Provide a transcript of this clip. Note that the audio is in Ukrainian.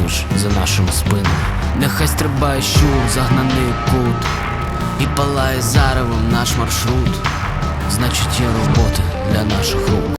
також за нашими спинами. Нехай стрибає щур, загнаний кут, і палає заревом наш маршрут. Значить, є робота для наших рук.